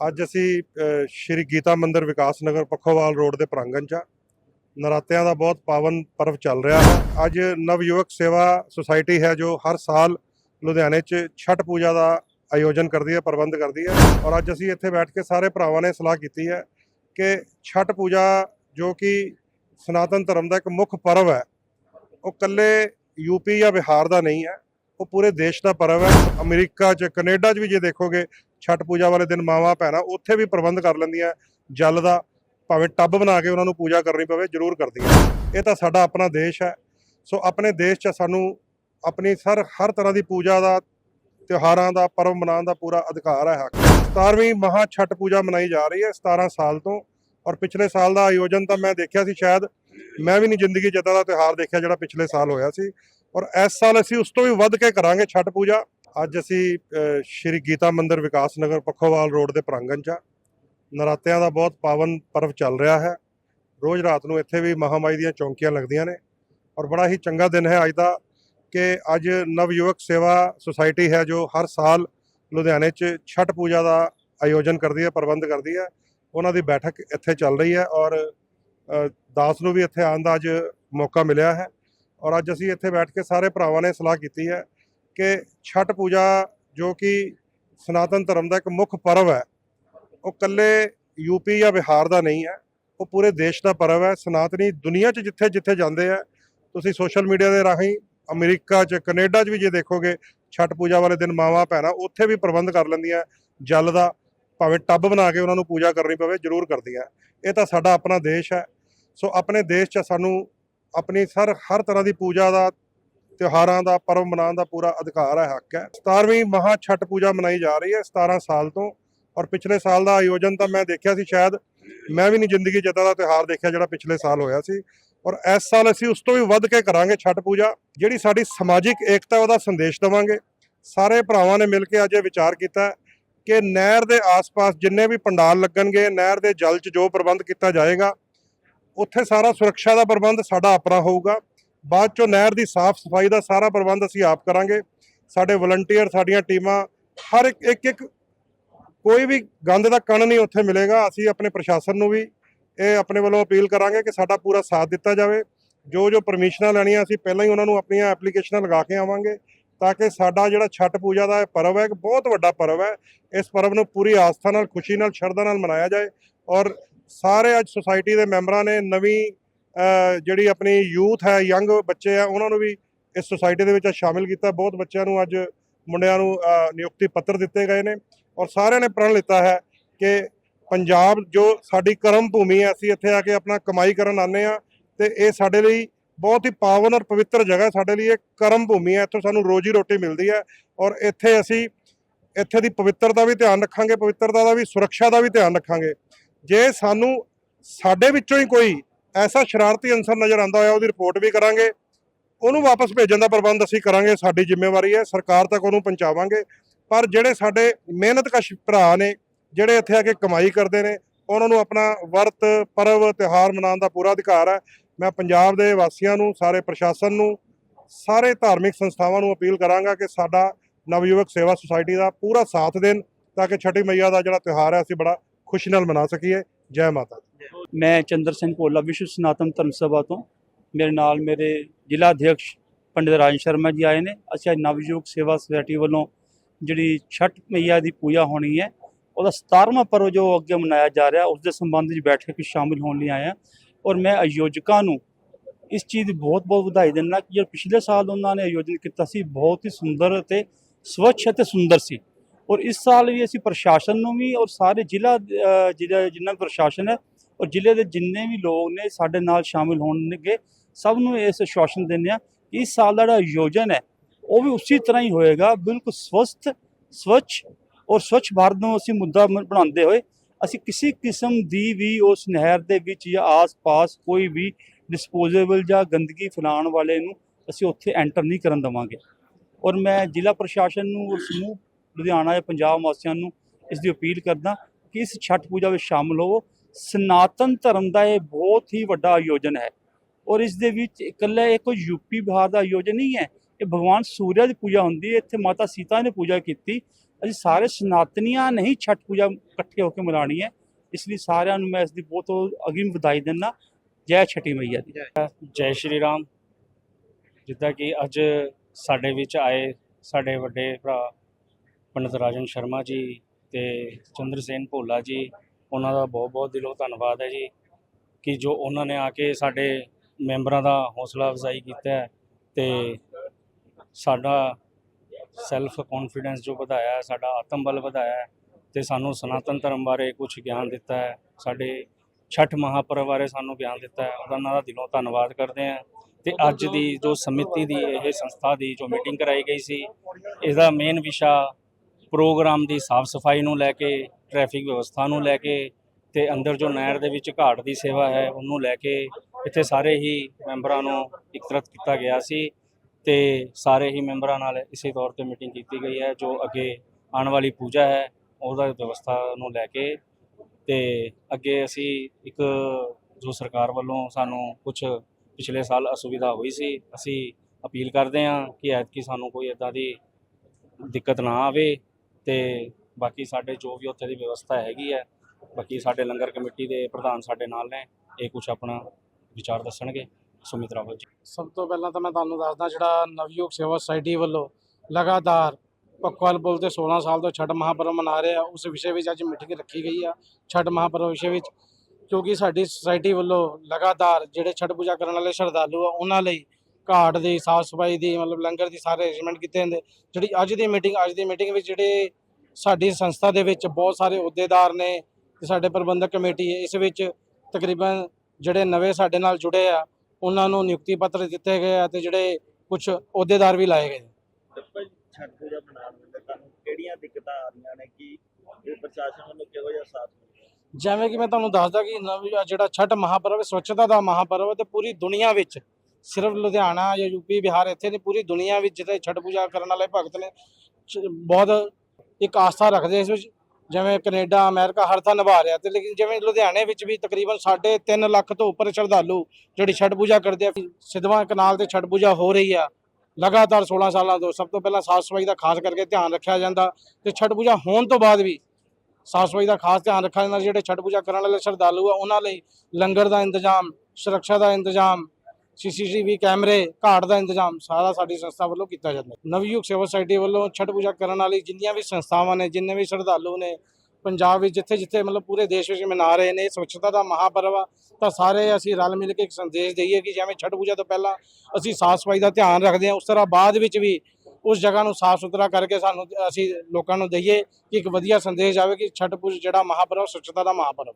ਅੱਜ ਅਸੀਂ ਸ਼੍ਰੀ ਗੀਤਾ ਮੰਦਿਰ ਵਿਕਾਸ ਨਗਰ ਪੱਖੋਵਾਲ ਰੋਡ ਦੇ ਪ੍ਰਾਂਗਣ 'ਚ ਆ। ਨਰਾਤਿਆਂ ਦਾ ਬਹੁਤ ਪਾਵਨ ਪਰਵ ਚੱਲ ਰਿਹਾ ਹੈ ਅੱਜ ਨਵਯੁਵਕ ਸੇਵਾ ਸੁਸਾਇਟੀ ਹੈ ਜੋ ਹਰ ਸਾਲ ਲੁਧਿਆਣੇ 'ਚ ਛਠ ਪੂਜਾ ਦਾ ਆਯੋਜਨ ਕਰਦੀ ਹੈ, ਪ੍ਰਬੰਧ ਕਰਦੀ ਹੈ ਔਰ ਅੱਜ ਅਸੀਂ ਇੱਥੇ ਬੈਠ ਕੇ ਸਾਰੇ ਭਰਾਵਾਂ ਨੇ ਸਲਾਹ ਕੀਤੀ ਹੈ ਕਿ ਛਠ ਪੂਜਾ ਜੋ ਕਿ ਸਨਾਤਨ ਧਰਮ ਦਾ ਇੱਕ ਮੁੱਖ ਪਰਵ ਹੈ, ਉਹ ਇਕੱਲੇ ਯੂਪੀ ਜਾਂ ਬਿਹਾਰ ਦਾ ਨਹੀਂ ਹੈ, ਉਹ ਪੂਰੇ ਦੇਸ਼ ਦਾ ਪਰਵ ਹੈ ਅਮਰੀਕਾ 'ਚ, ਕੈਨੇਡਾ 'ਚ ਵੀ ਜੇ ਦੇਖੋਗੇ ਛਠ ਪੂਜਾ ਵਾਲੇ ਦਿਨ ਮਾਵਾਂ ਭੈਣਾਂ ਉੱਥੇ ਵੀ ਪ੍ਰਬੰਧ ਕਰ ਲੈਂਦੀਆਂ, ਜਲ ਦਾ, ਭਾਵੇਂ ਟੱਬ ਬਣਾ ਕੇ ਉਹਨਾਂ ਨੂੰ ਪੂਜਾ ਕਰਨੀ ਪਵੇ, ਜ਼ਰੂਰ ਕਰਦੀਆਂ। ਇਹ ਤਾਂ ਸਾਡਾ ਆਪਣਾ ਦੇਸ਼ ਹੈ। ਸੋ ਆਪਣੇ ਦੇਸ਼ 'ਚ ਸਾਨੂੰ ਆਪਣੀ ਸਰ, ਹਰ ਤਰ੍ਹਾਂ ਦੀ ਪੂਜਾ ਦਾ, ਤਿਉਹਾਰਾਂ ਦਾ, ਪਰਵ ਮਨਾਉਣ ਦਾ ਪੂਰਾ ਅਧਿਕਾਰ ਹੈ ਹੱਕ। ਹੈ 17ਵੀਂ ਮਹਾ ਛਠ ਪੂਜਾ ਮਨਾਈ ਜਾ ਰਹੀ ਹੈ 17 ਸਾਲ ਤੋਂ ਔਰ ਪਿਛਲੇ ਸਾਲ ਦਾ ਆਯੋਜਨ ਤਾਂ ਮੈਂ ਦੇਖਿਆ ਸੀ ਸ਼ਾਇਦ, ਮੈਂ ਵੀ ਨਹੀਂ ਜ਼ਿੰਦਗੀ 'ਚ ਏਦਾਂ ਦਾ ਤਿਉਹਾਰ ਦੇਖਿਆ ਜਿਹੜਾ ਪਿਛਲੇ ਸਾਲ ਹੋਇਆ ਸੀ। ਔਰ ਇਸ ਸਾਲ ਅਸੀਂ ਉਸ ਤੋਂ ਵੀ ਵੱਧ ਕੇ ਕਰਾਂਗੇ ਛਠ ਪੂਜਾ। ਅੱਜ ਅਸੀਂ ਸ਼੍ਰੀ ਗੀਤਾ ਮੰਦਿਰ ਵਿਕਾਸ ਨਗਰ ਪੱਖੋਵਾਲ ਰੋਡ ਦੇ ਪ੍ਰਾਂਗਣ 'ਚ ਆ। ਨਰਾਤਿਆਂ ਦਾ ਬਹੁਤ ਪਾਵਨ ਪਰਵ ਚੱਲ ਰਿਹਾ ਹੈ। ਰੋਜ਼ ਰਾਤ ਨੂੰ ਇੱਥੇ ਵੀ ਮਹਾਮਾਈ ਦੀਆਂ ਚੌਂਕੀਆਂ ਲੱਗਦੀਆਂ ਨੇ। ਔਰ ਬੜਾ ਹੀ ਚੰਗਾ ਦਿਨ ਹੈ ਅੱਜ ਦਾ ਕਿ ਅੱਜ ਨਵਯੁਵਕ ਸੇਵਾ ਸੁਸਾਇਟੀ ਹੈ ਜੋ ਹਰ ਸਾਲ ਲੁਧਿਆਣੇ 'ਚ ਛਠ ਪੂਜਾ ਦਾ ਆਯੋਜਨ ਕਰਦੀ ਹੈ, ਪ੍ਰਬੰਧ ਕਰਦੀ ਹੈ। ਉਹਨਾਂ ਦੀ ਬੈਠਕ ਇੱਥੇ ਚੱਲ ਰਹੀ ਹੈ ਔਰ ਦਾਸ ਨੂੰ ਵੀ ਇੱਥੇ ਆਉਣ ਦਾ ਅੱਜ ਮੌਕਾ ਮਿਲਿਆ ਹੈ। ਔਰ ਅੱਜ ਅਸੀਂ ਇੱਥੇ ਬੈਠ ਕੇ ਸਾਰੇ ਭਰਾਵਾਂ ਨੇ ਸਲਾਹ ਕੀਤੀ ਹੈ ਕਿ ਛਠ ਪੂਜਾ ਜੋ ਕਿ ਸਨਾਤਨ ਧਰਮ ਦਾ ਇੱਕ ਮੁੱਖ ਪਰਵ ਹੈ, ਉਹ ਇਕੱਲੇ ਯੂਪੀ ਜਾਂ ਬਿਹਾਰ ਦਾ ਨਹੀਂ ਹੈ, ਉਹ ਪੂਰੇ ਦੇਸ਼ ਦਾ ਪਰਵ ਹੈ। ਸਨਾਤਨੀ ਦੁਨੀਆ 'ਚ ਜਿੱਥੇ ਜਿੱਥੇ ਜਾਂਦੇ ਆ, ਤੁਸੀਂ ਸੋਸ਼ਲ ਮੀਡੀਆ ਦੇ ਰਾਹੀਂ ਅਮਰੀਕਾ 'ਚ, ਕੈਨੇਡਾ 'ਚ ਵੀ ਜੇ ਦੇਖੋਗੇ, ਛਠ ਪੂਜਾ ਵਾਲੇ ਦਿਨ ਮਾਵਾਂ, ਭੈਣਾਂ ਉੱਥੇ ਵੀ ਪ੍ਰਬੰਧ ਕਰ ਲੈਂਦੀਆਂ, ਜਲ ਦਾ, ਭਾਵੇਂ ਟੱਬ ਬਣਾ ਕੇ ਉਹਨਾਂ ਨੂੰ ਪੂਜਾ ਕਰਨੀ ਪਵੇ, ਜ਼ਰੂਰ ਕਰਦੀਆਂ। ਇਹ ਤਾਂ ਸਾਡਾ ਆਪਣਾ ਦੇਸ਼ ਹੈ। ਸੋ ਆਪਣੇ ਦੇਸ਼ 'ਚ ਸਾਨੂੰ ਆਪਣੀ ਸਰ, ਹਰ ਤਰ੍ਹਾਂ ਦੀ ਪੂਜਾ ਦਾ ਤਿਉਹਾਰਾਂ ਦਾ, ਪਰਵ ਮਨਾਉਣ ਦਾ ਪੂਰਾ ਅਧਿਕਾਰ ਹੈ, ਹੱਕ ਹੈ। 17ਵੀਂ ਮਹਾ ਛਠ ਪੂਜਾ ਮਨਾਈ ਜਾ ਰਹੀ ਹੈ 17 ਸਾਲ ਤੋਂ। ਔਰ ਪਿਛਲੇ ਸਾਲ ਦਾ ਆਯੋਜਨ ਤਾਂ ਮੈਂ ਦੇਖਿਆ ਸੀ ਸ਼ਾਇਦ, ਮੈਂ ਵੀ ਨਹੀਂ ਜ਼ਿੰਦਗੀ ਜਿੱਦਾਂ ਦਾ ਤਿਉਹਾਰ ਦੇਖਿਆ ਜਿਹੜਾ ਪਿਛਲੇ ਸਾਲ ਹੋਇਆ ਸੀ। ਔਰ ਇਸ ਸਾਲ ਅਸੀਂ ਉਸ ਤੋਂ ਵੀ ਵੱਧ ਕੇ ਕਰਾਂਗੇ ਛਠ ਪੂਜਾ, ਜਿਹੜੀ ਸਾਡੀ ਸਮਾਜਿਕ ਏਕਤਾ ਉਹਦਾ ਸੰਦੇਸ਼ ਦੇਵਾਂਗੇ। ਸਾਰੇ ਭਰਾਵਾਂ ਨੇ ਮਿਲ ਕੇ ਅੱਜ ਇਹ ਵਿਚਾਰ ਕੀਤਾ ਕਿ ਨਹਿਰ ਦੇ ਆਸ-ਪਾਸ ਜਿੰਨੇ ਵੀ ਪੰਡਾਲ ਲੱਗਣਗੇ, ਨਹਿਰ ਦੇ ਜਲ 'ਚ ਜੋ ਪ੍ਰਬੰਧ ਕੀਤਾ ਜਾਏਗਾ, ਉੱਥੇ ਸਾਰਾ ਸੁਰੱਖਿਆ ਦਾ ਪ੍ਰਬੰਧ ਸਾਡਾ ਆਪਣਾ ਹੋਊਗਾ। ਬਾਅਦ ਚੋਂ ਨਹਿਰ ਦੀ ਸਾਫ਼ ਸਫ਼ਾਈ ਦਾ ਸਾਰਾ ਪ੍ਰਬੰਧ ਅਸੀਂ ਆਪ ਕਰਾਂਗੇ। ਸਾਡੇ ਵਲੰਟੀਅਰ ਸਾਡੀਆਂ ਟੀਮਾਂ, ਹਰ ਇੱਕ ਇੱਕ ਇੱਕ ਕੋਈ ਵੀ ਗੰਦ ਦਾ ਕਣ ਨਹੀਂ ਉੱਥੇ ਮਿਲੇਗਾ। ਅਸੀਂ ਆਪਣੇ ਪ੍ਰਸ਼ਾਸਨ ਨੂੰ ਵੀ ਇਹ ਆਪਣੇ ਵੱਲੋਂ ਅਪੀਲ ਕਰਾਂਗੇ ਕਿ ਸਾਡਾ ਪੂਰਾ ਸਾਥ ਦਿੱਤਾ ਜਾਵੇ। ਜੋ ਜੋ ਪਰਮਿਸ਼ਨਾਂ ਲੈਣੀਆਂ, ਅਸੀਂ ਪਹਿਲਾਂ ਹੀ ਉਹਨਾਂ ਨੂੰ ਆਪਣੀਆਂ ਐਪਲੀਕੇਸ਼ਨਾਂ ਲਗਾ ਕੇ ਆਵਾਂਗੇ ਤਾਂ ਕਿ ਸਾਡਾ ਜਿਹੜਾ ਛਠ ਪੂਜਾ ਦਾ ਇਹ ਪਰਵ ਹੈ, ਇੱਕ ਬਹੁਤ ਵੱਡਾ ਪਰਵ ਹੈ, ਇਸ ਪਰਵ ਨੂੰ ਪੂਰੀ ਆਸਥਾ ਨਾਲ, ਖੁਸ਼ੀ ਨਾਲ, ਸ਼ਰਧਾ ਨਾਲ ਮਨਾਇਆ ਜਾਏ ਔਰ ਸਾਰੇ ਅੱਜ ਸੁਸਾਇਟੀ ਦੇ ਮੈਂਬਰਾਂ ਨੇ ਨਵੀਂ ਜਿਹੜੀ ਆਪਣੀ ਯੂਥ ਹੈ ਯੰਗ ਬੱਚੇ ਆ, ਉਹਨਾਂ ਨੂੰ ਵੀ ਇਸ ਸੁਸਾਇਟੀ ਦੇ ਵਿੱਚ ਸ਼ਾਮਿਲ ਕੀਤਾ। ਬਹੁਤ ਬੱਚਿਆਂ ਨੂੰ ਅੱਜ ਮੁੰਡਿਆਂ ਨੂੰ ਨਿਯੁਕਤੀ ਪੱਤਰ ਦਿੱਤੇ ਗਏ ਨੇ ਔਰ ਸਾਰਿਆਂ ਨੇ ਪ੍ਰਣ ਲਿੱਤਾ ਹੈ ਕਿ ਪੰਜਾਬ ਜੋ ਸਾਡੀ ਕਰਮ ਭੂਮੀ ਹੈ, ਅਸੀਂ ਇੱਥੇ ਆ ਕੇ ਆਪਣਾ ਕਮਾਈ ਕਰਨ ਆਨੇ ਆ ਤੇ ਇਹ ਸਾਡੇ ਲਈ ਬਹੁਤ ਹੀ ਪਾਵਨ ਔਰ ਪਵਿੱਤਰ ਜਗ੍ਹਾ ਸਾਡੇ ਲਈ ਇਹ ਕਰਮ ਭੂਮੀ ਹੈ, ਇੱਥੋਂ ਸਾਨੂੰ ਰੋਜੀ ਰੋਟੀ ਮਿਲਦੀ ਹੈ ਔਰ ਇੱਥੇ ਅਸੀਂ, ਇੱਥੇ ਦੀ ਪਵਿੱਤਰਤਾ ਵੀ ਧਿਆਨ ਰੱਖਾਂਗੇ, ਪਵਿੱਤਰਤਾ ਦਾ ਵੀ, ਸੁਰੱਖਿਆ ਦਾ ਵੀ ਧਿਆਨ ਰੱਖਾਂਗੇ। ਜੇ ਸਾਨੂੰ ਸਾਡੇ ਵਿੱਚੋਂ ਹੀ ਕੋਈ ਐਸਾ ਸ਼ਰਾਰਤੀ ਅਨਸਰ ਨਜ਼ਰ ਆਉਂਦਾ ਹੋਇਆ, ਉਹਦੀ ਰਿਪੋਰਟ ਵੀ ਕਰਾਂਗੇ। ਉਹਨੂੰ ਵਾਪਸ ਭੇਜਣ ਦਾ ਪ੍ਰਬੰਧ ਅਸੀਂ ਕਰਾਂਗੇ, ਸਾਡੀ ਜ਼ਿੰਮੇਵਾਰੀ ਹੈ। ਸਰਕਾਰ ਤੱਕ ਉਹਨੂੰ ਪਹੁੰਚਾਵਾਂਗੇ। ਪਰ ਜਿਹੜੇ ਸਾਡੇ ਮਿਹਨਤਕਸ਼ ਭਰਾ ਨੇ, ਜਿਹੜੇ ਇੱਥੇ ਆ ਕੇ ਕਮਾਈ ਕਰਦੇ ਨੇ, ਉਹਨਾਂ ਨੂੰ ਆਪਣਾ ਵਰਤ, ਪਰਵ, ਤਿਉਹਾਰ ਮਨਾਉਣ ਦਾ ਪੂਰਾ ਅਧਿਕਾਰ ਹੈ। ਮੈਂ ਪੰਜਾਬ ਦੇ ਵਾਸੀਆਂ ਨੂੰ, ਸਾਰੇ ਪ੍ਰਸ਼ਾਸਨ ਨੂੰ, ਸਾਰੇ ਧਾਰਮਿਕ ਸੰਸਥਾਵਾਂ ਨੂੰ ਅਪੀਲ ਕਰਾਂਗਾ ਕਿ ਸਾਡਾ ਨਵਯੁਵਕ ਸੇਵਾ ਸੁਸਾਇਟੀ ਦਾ ਪੂਰਾ ਸਾਥ ਦੇਣ, ਤਾਂ ਕਿ ਛਟੀ ਮਈਆ ਦਾ ਜਿਹੜਾ ਤਿਉਹਾਰ ਹੈ, ਅਸੀਂ ਬੜਾ ਖੁਸ਼ੀ ਨਾਲ ਮਨਾ ਸਕੀਏ। ਜੈ ਮਾਤਾ ਦੀ। ਮੈਂ ਚੰਦਰ ਸਿੰਘ ਭੋਲਾ ਵਿਸ਼ਵ ਸਨਾਤਨ ਧਰਮ ਸਭਾ ਤੋਂ ਮੇਰੇ ਨਾਲ ਮੇਰੇ ਜ਼ਿਲ੍ਹਾ ਅਧਿਕਸ਼ ਪੰਡਿਤ ਰਾਜ ਸ਼ਰਮਾ ਜੀ ਆਏ ਨੇ। ਅਸੀਂ ਅੱਜ ਨਵਯੁਗ ਸੇਵਾ ਸੁਸਾਇਟੀ ਵੱਲੋਂ ਜਿਹੜੀ ਛਠ ਮਈਆ ਦੀ ਪੂਜਾ ਹੋਣੀ ਹੈ ਉਹਦਾ 17ਵਾਂ ਪਰਵ ਜੋ ਅੱਗੇ ਮਨਾਇਆ ਜਾ ਰਿਹਾ ਉਸ ਦੇ ਸੰਬੰਧ ਵਿੱਚ ਬੈਠਕ ਵਿੱਚ ਸ਼ਾਮਿਲ ਹੋਣ ਲਈ ਆਇਆ। ਔਰ ਮੈਂ ਆਯੋਜਕਾਂ ਨੂੰ ਇਸ ਚੀਜ਼ ਦੀ ਬਹੁਤ ਬਹੁਤ ਵਧਾਈ ਦਿੰਦਾ ਕਿ ਜੋ ਪਿਛਲੇ ਸਾਲ ਉਹਨਾਂ ਨੇ ਆਯੋਜਨ ਕੀਤਾ ਸੀ ਬਹੁਤ ਹੀ ਸੁੰਦਰ ਅਤੇ ਸਵੱਛ ਅਤੇ ਸੁੰਦਰ ਸੀ। ਔਰ ਇਸ ਸਾਲ ਵੀ ਅਸੀਂ ਪ੍ਰਸ਼ਾਸਨ ਨੂੰ ਵੀ ਔਰ ਸਾਰੇ ਜ਼ਿਲ੍ਹਾ ਅਹ, ਜਿਹੜਾ ਜਿੰਨਾ ਪ੍ਰਸ਼ਾਸਨ ਹੈ ਔਰ ਜ਼ਿਲ੍ਹੇ ਦੇ ਜਿੰਨੇ ਵੀ ਲੋਕ ਨੇ ਸਾਡੇ ਨਾਲ ਸ਼ਾਮਿਲ ਹੋਣਗੇ, ਸਭ ਨੂੰ ਇਸ ਆਸ਼ਵਾਸਨ ਦਿੰਦੇ ਆ ਕਿ ਇਸ ਸਾਲ ਦਾ ਜਿਹੜਾ ਆਯੋਜਨ ਹੈ, ਉਹ ਵੀ ਉਸੇ ਤਰ੍ਹਾਂ ਹੀ ਹੋਏਗਾ। ਬਿਲਕੁਲ ਸਵਸਥ, ਸਵੱਛ ਔਰ ਸਵੱਛ ਭਾਰਤ ਨੂੰ ਅਸੀਂ ਮੁੱਦਾ ਬਣਾਉਂਦੇ ਹੋਏ ਅਸੀਂ ਕਿਸੇ ਕਿਸਮ ਦੀ ਵੀ ਉਸ ਨਹਿਰ ਦੇ ਵਿੱਚ ਜਾਂ ਆਸ-ਪਾਸ ਕੋਈ ਵੀ ਡਿਸਪੋਜ਼ੇਬਲ ਜਾਂ ਗੰਦਗੀ ਫੈਲਾਉਣ ਵਾਲੇ ਨੂੰ ਅਸੀਂ ਉੱਥੇ ਐਂਟਰ ਨਹੀਂ ਕਰਨ ਦੇਵਾਂਗੇ। ਔਰ ਮੈਂ ਜ਼ਿਲ੍ਹਾ ਪ੍ਰਸ਼ਾਸਨ ਨੂੰ ਔਰ ਸਮੂਹ ਲੁਧਿਆਣਾ ਜਾਂ ਪੰਜਾਬ ਵਾਸੀਆਂ ਨੂੰ ਇਸ ਦੀ ਅਪੀਲ ਕਰਦਾ ਕਿ ਇਸ ਛਠ ਪੂਜਾ ਵਿੱਚ ਸ਼ਾਮਲ ਹੋਵੋ। ਸਨਾਤਨ ਧਰਮ ਦਾ ਇਹ ਬਹੁਤ ਹੀ ਵੱਡਾ ਆਯੋਜਨ ਹੈ। ਔਰ ਇਸ ਦੇ ਵਿੱਚ ਇਕੱਲਾ ਇਹ ਕੋਈ ਯੂਪੀ ਬਿਹਾਰ ਦਾ ਆਯੋਜਨ ਨਹੀਂ ਹੈ। ਇਹ ਭਗਵਾਨ ਸੂਰਜ ਦੀ ਪੂਜਾ ਹੁੰਦੀ ਹੈ। ਇੱਥੇ ਮਾਤਾ ਸੀਤਾ ਨੇ ਪੂਜਾ ਕੀਤੀ। ਅਸੀਂ ਸਾਰੇ ਸਨਾਤਨੀਆਂ ਨਹੀਂ ਛਠ ਪੂਜਾ ਇਕੱਠੇ ਹੋ ਕੇ ਮਨਾਉਣੀ ਹੈ। ਇਸ ਲਈ ਸਾਰਿਆਂ ਨੂੰ ਮੈਂ ਇਸ ਦੀ ਬਹੁਤ ਅਗਿਮ ਵਧਾਈ ਦਿੰਦਾ। ਜੈ ਛਟੀ ਮਈਆ ਦੀ। ਜੈ ਸ਼੍ਰੀ ਰਾਮ। ਜਿੱਦਾਂ ਕਿ ਅੱਜ ਸਾਡੇ ਵਿੱਚ ਆਏ ਸਾਡੇ ਵੱਡੇ ਭਰਾ ਪੰਡਿਤ ਰਾਜਨ ਸ਼ਰਮਾ ਜੀ ਤੇ ਚੰਦਰਸੇਨ ਭੋਲਾ ਜੀ ਉਹਨਾਂ ਦਾ ਬਹੁਤ ਬਹੁਤ ਦਿਲੋਂ ਧੰਨਵਾਦ ਹੈ ਜੀ ਕਿ ਜੋ ਉਹਨਾਂ ਨੇ ਆ ਕੇ ਸਾਡੇ ਮੈਂਬਰਾਂ ਦਾ ਹੌਸਲਾ ਅਫਜ਼ਾਈ ਕੀਤਾ ਹੈ ਤੇ ਸਾਡਾ ਸੈਲਫ ਕੌਨਫੀਡੈਂਸ ਜੋ ਵਧਾਇਆ ਸਾਡਾ ਆਤਮ ਬਲ ਵਧਾਇਆ ਹੈ ਤੇ ਸਾਨੂੰ ਸਨਾਤਨ ਧਰਮ ਬਾਰੇ ਕੁਝ ਗਿਆਨ ਦਿੱਤਾ ਹੈ, ਸਾਡੇ ਛਠ ਮਹਾਪੁਰਬ ਬਾਰੇ ਸਾਨੂੰ ਗਿਆਨ ਦਿੱਤਾ ਹੈ, ਉਹਨਾਂ ਦਾ ਦਿਲੋਂ ਧੰਨਵਾਦ ਕਰਦੇ ਹਾਂ ਤੇ ਅੱਜ ਦੀ ਜੋ ਸਮਿਤੀ ਦੀ, ਇਹ ਸੰਸਥਾ ਦੀ ਜੋ ਮੀਟਿੰਗ ਕਰਾਈ ਗਈ ਸੀ ਇਸ ਦਾ ਮੇਨ ਵਿਸ਼ਾ ਪ੍ਰੋਗਰਾਮ ਦੀ ਸਾਫ਼ ਸਫ਼ਾਈ ਨੂੰ ਲੈ ਕੇ ਟ੍ਰੈਫਿਕ ਵਿਵਸਥਾ ਨੂੰ ਲੈ ਕੇ ਤੇ ਅੰਦਰ ਜੋ ਨਹਿਰ ਦੇ ਵਿੱਚ ਘਾਟ ਦੀ ਸੇਵਾ ਹੈ, ਉਹਨੂੰ ਲੈ ਕੇ ਇੱਥੇ ਸਾਰੇ ਹੀ ਮੈਂਬਰਾਂ ਨੂੰ ਇਕਤਰਤ ਕੀਤਾ ਗਿਆ ਸੀ ਤੇ ਸਾਰੇ ਹੀ ਮੈਂਬਰਾਂ ਨਾਲ ਇਸੇ ਤੌਰ ਤੇ ਮੀਟਿੰਗ ਕੀਤੀ ਗਈ ਹੈ, ਜੋ ਅੱਗੇ ਆਉਣ ਵਾਲੀ ਪੂਜਾ ਹੈ, ਉਹਦਾ ਵਿਵਸਥਾ ਨੂੰ ਲੈ ਕੇ ਤੇ ਅੱਗੇ ਅਸੀਂ ਇੱਕ ਜੋ ਸਰਕਾਰ ਵੱਲੋਂ ਸਾਨੂੰ ਕੁਝ ਪਿਛਲੇ ਸਾਲ ਅਸੁਵਿਧਾ ਹੋਈ ਸੀ, ਅਸੀਂ ਅਪੀਲ ਕਰਦੇ ਹਾਂ ਕਿ ਐਤਕੀ ਸਾਨੂੰ ਕੋਈ ਇਦਾਂ ਦੀ ਦਿੱਕਤ ਨਾ ਆਵੇ ਤੇ ਬਾਕੀ ਸਾਡੇ ਜੋ ਵੀ ਉੱਥੇ ਦੀ ਵਿਵਸਥਾ ਹੈਗੀ ਹੈ, ਬਾਕੀ ਸਾਡੇ ਲੰਗਰ ਕਮੇਟੀ ਦੇ ਪ੍ਰਧਾਨ ਸਾਡੇ ਨਾਲ ਨੇ, ਇਹ ਕੁਝ ਆਪਣਾ ਵਿਚਾਰ ਦੱਸਣਗੇ। ਸੁਮਿਤ ਰਾਵਲ ਜੀ। ਸਭ ਤੋਂ ਪਹਿਲਾਂ ਤਾਂ ਮੈਂ ਤੁਹਾਨੂੰ ਦੱਸਦਾ ਜਿਹੜਾ ਨਵਯੁਗ ਸੇਵਾ ਸੁਸਾਇਟੀ ਵੱਲੋਂ ਲਗਾਤਾਰ ਪਕਵਾਲ ਪੁਲ ਤੇ 16 ਸਾਲ ਤੋਂ ਛਠ ਮਹਾਪਰਵ ਮਨਾ ਰਹੇ ਆ, ਉਸ ਵਿਸ਼ੇ ਵਿੱਚ ਅੱਜ ਮੀਟਿੰਗ ਰੱਖੀ ਗਈ ਆ ਛਠ ਮਹਾਪਰਵ ਵਿਸ਼ੇ ਵਿੱਚ, ਕਿਉਂਕਿ ਸਾਡੀ ਸੁਸਾਇਟੀ ਵੱਲੋਂ ਲਗਾਤਾਰ ਜਿਹੜੇ ਛਠ ਪੂਜਾ ਕਰਨ ਵਾਲੇ ਸ਼ਰਧਾਲੂ ਆ, ਉਹਨਾਂ ਲਈ ਘਾਟ ਦੀ, ਸਾਫ਼ ਸਫ਼ਾਈ ਦੀ, ਮਤਲਬ ਲੰਗਰ ਦੀ ਸਾਰੇ ਅਰੇਂਜਮੈਂਟ ਕੀਤੇ ਹੁੰਦੇ ਜਿਹੜੀ ਅੱਜ ਦੀ ਮੀਟਿੰਗ, ਅੱਜ ਦੀ ਮੀਟਿੰਗ ਵਿੱਚ ਜਿਹੜੇ ਸਾਡੀ ਸੰਸਥਾ ਦੇ ਵਿੱਚ ਬਹੁਤ ਸਾਰੇ ਅਹੁਦੇਦਾਰ ਨੇ ਤੇ ਸਾਡੇ ਪ੍ਰਬੰਧਕ ਕਮੇਟੀ ਹੈ। ਇਸ ਵਿੱਚ ਤਕਰੀਬਨ ਜਿਹੜੇ ਨਵੇਂ ਸਾਡੇ ਨਾਲ ਜੁੜੇ ਆ ਉਹਨਾਂ ਨੂੰ ਨਿਯੁਕਤੀ ਪੱਤਰ ਦਿੱਤੇ ਗਏ ਆ ਤੇ ਜਿਹੜੇ ਕੁਝ ਅਹੁਦੇਦਾਰ ਵੀ ਲਾਏ ਗਏ ਦੇਖੋ ਜੀ, ਛੱਠ ਪੂਜਾ ਮਨਾਉਣ ਵੇਲੇ ਤੁਹਾਨੂੰ ਕਿਹੜੀਆਂ ਦਿੱਕਤਾਂ ਆ ਰਹੀਆਂ ਨੇ ਕਿ ਇਹ ਪ੍ਰਸ਼ਾਸਨ ਵੱਲੋਂ ਕਿਹੋ ਜਿਹਾ ਸਾਥ ਮਿਲ ਰਿਹਾ? ਜਿਵੇਂ ਕਿ ਮੈਂ ਤੁਹਾਨੂੰ ਦੱਸਦਾ ਕਿ ਜਿਹੜਾ ਛਠ ਮਹਾਪਰਵ ਸਵੱਛਤਾ ਦਾ ਮਹਾਪਰਵ ਤੇ ਪੂਰੀ ਦੁਨੀਆ ਵਿੱਚ ਸਿਰਫ ਲੁਧਿਆਣਾ ਜਾਂ ਯੂਪੀ ਬਿਹਾਰ ਇੱਥੇ ਨਹੀਂ ਪੂਰੀ ਦੁਨੀਆ ਵਿੱਚ ਜਿਹੜੇ ਛਠ ਪੂਜਾ ਕਰਨ ਵਾਲੇ ਭਗਤ ਨੇ ਬਹੁਤ ਇੱਕ ਆਸਥਾ ਰੱਖਦੇ ਇਸ ਵਿੱਚ, ਜਿਵੇਂ ਕੈਨੇਡਾ, ਅਮਰੀਕਾ ਹਰ ਥਾਂ ਨਿਭਾ ਰਿਹਾ ਤੇ ਲੇਕਿਨ ਜਿਵੇਂ ਲੁਧਿਆਣੇ ਵਿੱਚ ਵੀ ਤਕਰੀਬਨ 3.5 ਲੱਖ ਤੋਂ ਉੱਪਰ ਸ਼ਰਧਾਲੂ ਜਿਹੜੀ ਛਠ ਪੂਜਾ ਕਰਦੇ ਆ, ਸਿੱਧਵਾਂ ਕਨਾਲ ਤੇ ਛਠ ਪੂਜਾ ਹੋ ਰਹੀ ਆ, ਲਗਾਤਾਰ 16 ਸਾਲਾਂ ਤੋਂ ਸਭ ਤੋਂ ਪਹਿਲਾਂ ਸਾਫ਼ ਸਫ਼ਾਈ ਦਾ ਖਾਸ ਕਰਕੇ ਧਿਆਨ ਰੱਖਿਆ ਜਾਂਦਾ ਤੇ ਛਠ ਪੂਜਾ ਹੋਣ ਤੋਂ ਬਾਅਦ ਵੀ ਸਾਫ਼ ਸਫ਼ਾਈ ਦਾ ਖਾਸ ਧਿਆਨ ਰੱਖਿਆ ਜਾਂਦਾ, ਜਿਹੜੇ ਛਠ ਪੂਜਾ ਕਰਨ ਵਾਲੇ ਸ਼ਰਧਾਲੂ ਆ, ਉਹਨਾਂ ਲਈ ਲੰਗਰ ਦਾ ਇੰਤਜ਼ਾਮ, ਸੁਰੱਖਿਆ ਦਾ ਇੰਤਜ਼ਾਮ ਸੀਸੀਟੀਵੀ ਕੈਮਰੇ, ਘਾਟ ਦਾ ਇੰਤਜ਼ਾਮ, ਸਾਰਾ ਸਾਡੀ ਸੰਸਥਾ ਵੱਲੋਂ ਕੀਤਾ ਜਾਂਦਾ ਹੈ। ਨਵਯੁਗ ਸੇਵਾ ਸੁਸਾਇਟੀ ਵੱਲੋਂ ਛਠ ਪੂਜਾ ਕਰਨ ਵਾਲੀ ਜਿੰਨੀਆਂ ਵੀ ਸੰਸਥਾਵਾਂ ਨੇ, ਜਿੰਨੇ ਵੀ ਸ਼ਰਧਾਲੂ ਨੇ, ਪੰਜਾਬ ਵਿੱਚ ਜਿੱਥੇ ਜਿੱਥੇ ਮਤਲਬ ਪੂਰੇ ਦੇਸ਼ ਵਿੱਚ ਮਨਾ ਰਹੇ ਨੇ, ਸਵੱਛਤਾ ਦਾ ਮਹਾਪਰਵ ਆ, ਤਾਂ ਸਾਰੇ ਅਸੀਂ ਰਲ ਮਿਲ ਕੇ ਇੱਕ ਸੰਦੇਸ਼ ਦਈਏ ਕਿ ਜਿਵੇਂ ਛਠ ਪੂਜਾ ਤੋਂ ਪਹਿਲਾਂ ਅਸੀਂ ਸਾਫ਼ ਸਫ਼ਾਈ ਦਾ ਧਿਆਨ ਰੱਖਦੇ ਹਾਂ, ਉਸ ਤਰ੍ਹਾਂ ਬਾਅਦ ਵਿੱਚ ਵੀ ਉਸ ਜਗ੍ਹਾ ਨੂੰ ਸਾਫ਼ ਸੁਥਰਾ ਕਰਕੇ ਸਾਨੂੰ ਅਸੀਂ ਲੋਕਾਂ ਨੂੰ ਦਈਏ ਕਿ ਇੱਕ ਵਧੀਆ ਸੰਦੇਸ਼ ਆਵੇ ਕਿ ਛਠ ਪੂਜਾ ਜਿਹੜਾ ਮਹਾਪਰਵ, ਸਵੱਛਤਾ ਦਾ ਮਹਾਪਰਵ